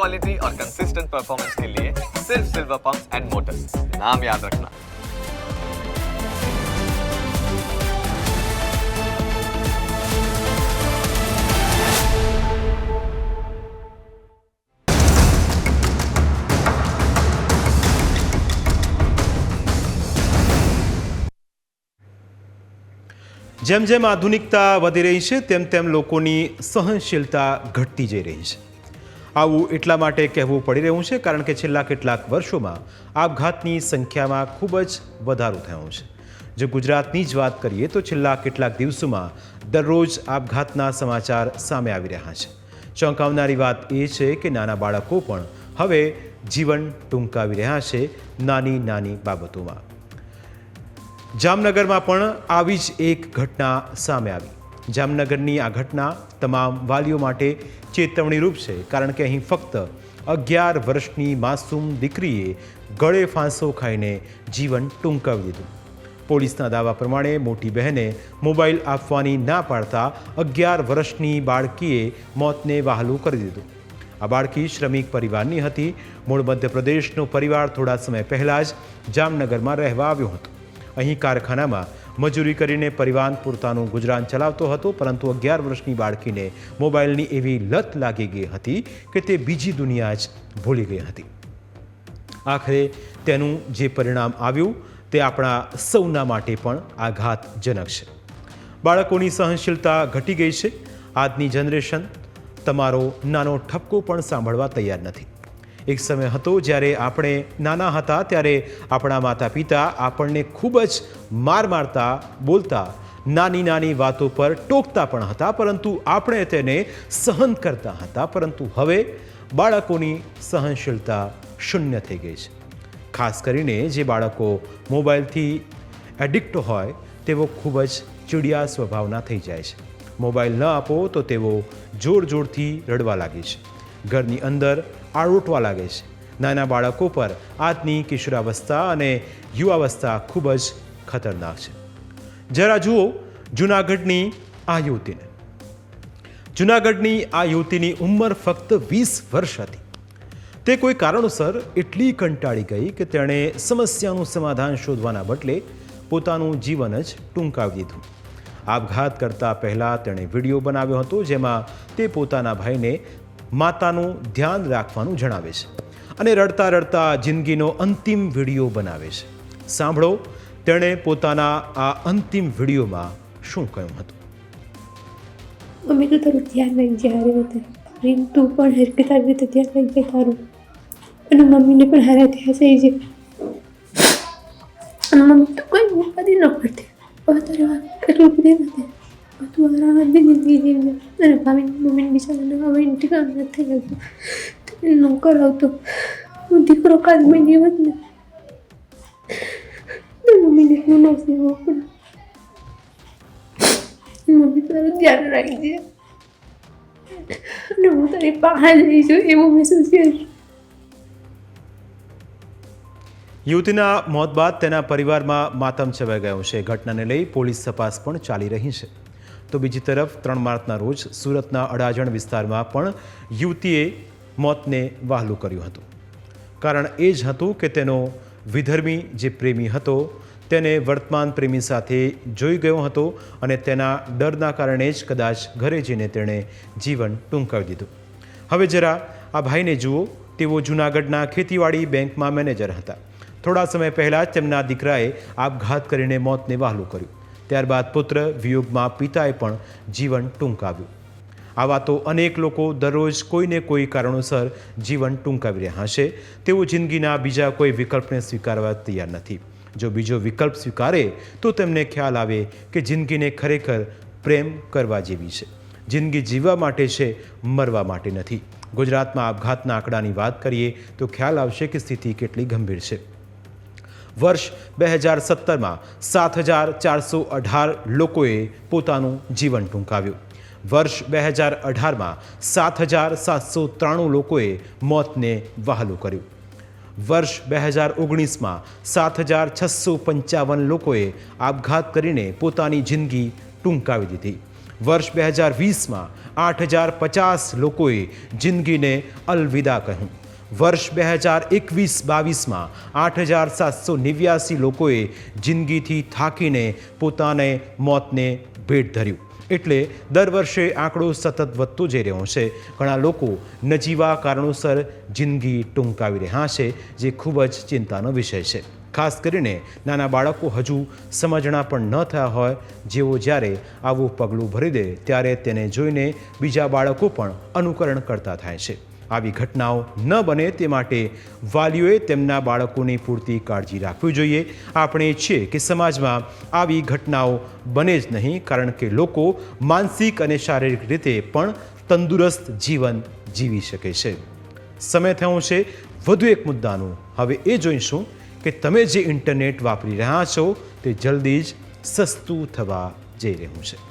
Quality और consistent performance के लिए सिर्फ सिल्वर पंप्स एंड मोटर्स नाम याद रखना જેમ જેમ આધુનિકતા વધી રહી છે તેમ તેમ લોકોની સહનશીલતા ઘટતી જઈ રહી છે આવું એટલા માટે કહેવું પડી રહ્યું છે, કારણ કે છેલ્લા કેટલાક વર્ષોમાં આપઘાતની સંખ્યામાં ખૂબ જ વધારો થયો છે. જો ગુજરાતની જ વાત કરીએ, તો છેલ્લા કેટલાક દિવસોમાં દરરોજ આપઘાતના સમાચાર સામે આવી રહ્યા છે. ચોંકાવનારી વાત એ છે કે નાના બાળકો પણ હવે જીવન ટૂંકાવી રહ્યા છે નાની નાની બાબતોમાં. જામનગરમાં પણ આવી જ એક ઘટના સામે આવી. જામનગરની આ ઘટના તમામ વાલીઓ માટે ચેતવણીરૂપ છે, કારણ કે અહીં ફક્ત અગિયાર વર્ષની માસૂમ દીકરીએ ગળે ફાંસો ખાઈને જીવન ટૂંકાવી દીધું. પોલીસના દાવા પ્રમાણે મોટી બહેને મોબાઈલ આપવાની ના પાડતા અગિયાર વર્ષની બાળકીએ મોતને વહાલું કરી દીધું. આ બાળકી શ્રમિક પરિવારની હતી. મૂળ મધ્યપ્રદેશનો પરિવાર થોડા સમય પહેલાં જ જામનગરમાં રહેવા આવ્યો હતો. અહીં કારખાનામાં મજૂરી કરીને પરિવાર પૂરતાનું ગુજરાન ચલાવતો હતો, પરંતુ અગિયાર વર્ષની બાળકીને મોબાઈલની એવી લત લાગી ગઈ હતી કે તે બીજી દુનિયા જ ભૂલી ગઈ હતી. આખરે તેનું જે પરિણામ આવ્યું તે આપણા સૌના માટે પણ આઘાતજનક છે. બાળકોની સહનશીલતા ઘટી ગઈ છે. આજની જનરેશન તમારો નાનો ઠપકો પણ સાંભળવા તૈયાર નથી. એક સમય હતો જ્યારે આપણે નાના હતા ત્યારે આપણા માતા પિતા આપણને ખૂબ જ માર મારતા, બોલતા, નાની નાની વાતો પર ટોકતા પણ હતા, પરંતુ આપણે તેને સહન કરતા હતા. પરંતુ હવે બાળકોની સહનશીલતા શૂન્ય થઈ ગઈ છે. ખાસ કરીને જે બાળકો મોબાઈલથી એડિક્ટ હોય, તેઓ ખૂબ જ ચીડિયા સ્વભાવના થઈ જાય છે. મોબાઈલ ન આપો તો તેઓ જોર જોરથી રડવા લાગે છે. ઘરની અંદર આળોટવા લાગે છે. નાના બાળકો પર આજની કિશોરાવસ્થા અને યુવાવસ્થા ખૂબ જ ખતરનાક છે. જરા જુઓ જૂનાગઢની આ યુવતીને. જૂનાગઢની આ યુવતીની ઉંમર ફક્ત વીસ વર્ષ હતી. તે કોઈ કારણોસર એટલી કંટાળી ગઈ કે તેણે સમસ્યાનું સમાધાન શોધવાના બદલે પોતાનું જીવન જ ટૂંકાવી દીધું. આપઘાત કરતા પહેલાં તેણે વીડિયો બનાવ્યો હતો, જેમાં તે પોતાના ભાઈને માતાનું ધ્યાન રાખવાનું જણાવે છે અને રડતા રડતા જિંદગીનો અંતિમ વીડિયો બનાવે છે. સાંભળો, તેણે પોતાના આ અંતિમ વિડીયોમાં શું કહ્યું હતું? મમ્મી, તો તારું ધ્યાન રાખજે, હારે રીતે. તું પણ હરકત આવી રીતે ધ્યાન રાખજે, તારું. અને મમ્મીને પણ હારા થયા છે જાય અને મમ્મી, તો કોઈ ઉપાધિ ન કરતી. હવે તારે વાત કરવી બધી નથી તું આરામથી જિંદગી જીવજે અને ભાવી મમ્મીને બિચારાને હવે ઠીકાણ નથી થઈ ગયું ન કરાવતો હું દીકરો કાચ બની હોત ને તો મમ્મીને હું ન સેવો પણ મમ્મી તારું ધ્યાન રાખજે અને હું તારી પાસે જઈ છું એવું મહેસૂસ કરીશ યુવતીના મોત બાદ તેના પરિવારમાં માતમ છવાઈ ગયો છે. ઘટનાને લઈ પોલીસ તપાસ પણ ચાલી રહી છે. તો બીજી તરફ ત્રણ માર્ચના રોજ સુરતના અડાજણ વિસ્તારમાં પણ યુવતીએ મોતને વહાલું કર્યું હતું. કારણ એ જ હતું કે તેનો વિધર્મી જે પ્રેમી હતો, તેને વર્તમાન પ્રેમી સાથે જોઈ ગયો હતો અને તેના ડરના કારણે જ કદાચ ઘરે જઈને તેણે જીવન ટૂંકાવી દીધું. હવે જરા આ ભાઈને જુઓ, તેઓ જૂનાગઢના ખેતીવાડી બેંકમાં મેનેજર હતા. થોડા સમય પહેલાં જ તેમના દીકરાએ આપઘાત કરીને મોતને વહાલું કર્યું. ત્યારબાદ પુત્ર વિયોગમાં પિતાએ પણ જીવન ટૂંકાવ્યું. આવા તો અનેક લોકો દરરોજ કોઈને કોઈ કારણોસર જીવન ટૂંકાવી રહ્યા છે તેઓ જિંદગીના બીજા કોઈ વિકલ્પને સ્વીકારવા તૈયાર નથી. જો બીજો વિકલ્પ સ્વીકારે, તો તેમને ખ્યાલ આવે કે જિંદગીને ખરેખર પ્રેમ કરવા જેવી છે. જિંદગી જીવવા માટે છે, મરવા માટે નથી. ગુજરાતમાં આપઘાતના આંકડાની વાત કરીએ, તો ખ્યાલ આવશે કે સ્થિતિ કેટલી ગંભીર છે. વર્ષ બે હજાર સત્તરમાં સાત હજાર ચારસો અઢાર લોકોએ પોતાનું જીવન ટૂંકાવ્યું. વર્ષ બે હજાર અઢારમાં સાત હજાર સાતસો ત્રાણું લોકોએ મોતને વહાલું કર્યું. વર્ષ બે હજાર ઓગણીસમાં સાત હજાર છસો પંચાવન લોકોએ આપઘાત કરીને પોતાની જિંદગી ટૂંકાવી દીધી. વર્ષ બે હજાર વીસમાં આઠ હજાર પચાસ લોકોએ જિંદગીને અલવિદા કહ્યું. વર્ષ બે હજાર એકવીસ બાવીસમાં આઠ હજાર સાતસો નેવ્યાસી લોકોએ જિંદગીથી થાકીને પોતાને મોતને ભેટ ધર્યું. એટલે દર વર્ષે આંકડો સતત વધતો જઈ રહ્યો છે. ઘણા લોકો નજીવા કારણોસર જિંદગી ટૂંકાવી રહ્યા છે, જે ખૂબ જ ચિંતાનો વિષય છે. ખાસ કરીને નાના બાળકો હજુ સમજણા પણ ન થયા હોય, જેઓ જ્યારે આવું પગલું ભરી દે, ત્યારે તેને જોઈને બીજા બાળકો પણ અનુકરણ કરતા થાય છે. આવી ઘટનાઓ ન બને તે માટે વાલીઓએ તેમના બાળકોની પૂરતી કાળજી રાખવી જોઈએ. આપણે ઈચ્છીએ કે સમાજમાં આવી ઘટનાઓ બને જ નહીં, કારણ કે લોકો માનસિક અને શારીરિક રીતે પણ તંદુરસ્ત જીવન જીવી શકે છે. સમય થયો છે, વધુ એક મુદ્દાનું. હવે એ જોઈશું કે તમે જે ઇન્ટરનેટ વાપરી રહ્યા છો તે જલ્દી જ સસ્તું થવા જઈ રહ્યું છે.